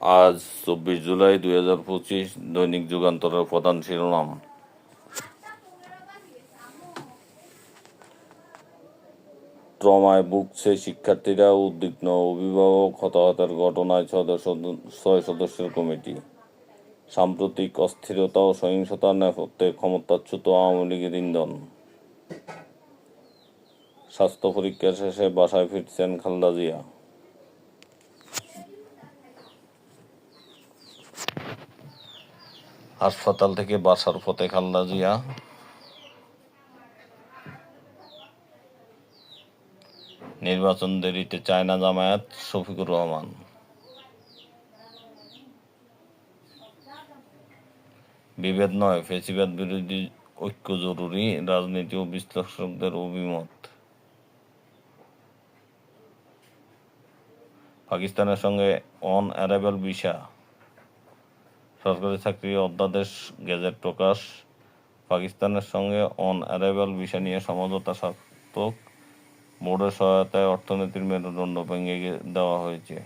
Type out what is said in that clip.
আজ চব্বিশ জুলাই দুই হাজার পঁচিশ দৈনিক যুগান্তরের প্রধান শিরোনাম। ট্রমায় ভুগছে শিক্ষার্থীরা, উদ্বিগ্ন অভিভাবক হতাহতের ঘটনায় ছয় সদস্যের কমিটি। সাম্প্রতিক অস্থিরতা ও সহিংসতার নেপথ্যে ক্ষমতাচ্যুত আওয়ামী লীগের ইন্ধন। স্বাস্থ্য পরীক্ষা শেষে বাসায় ফিরছেন খালদা জিয়া। হাসপাতাল থেকে বাসার পথে খালেদা জিয়া। নির্বাচন দেরিতে চায় না জামায়াত শফিকুর রহমান। বিভেদ নয়, ফেসিবাদ বিরোধী ঐক্য জরুরি, রাজনীতি ও বিশ্লেষকদের অভিমত। পাকিস্তানের সঙ্গে অন অ্যারাইভাল ভিসা। সরকারি চাকরি অধ্যাদেশ, গেজেট প্রকাশ, পাকিস্তানের সঙ্গে অন অ্যারাইভাল বিষয় নিয়ে সমঝোতা স্বার্থক বোর্ডের সহায়তায় অর্থনীতির মেরুদণ্ড ভেঙে দেওয়া হয়েছে।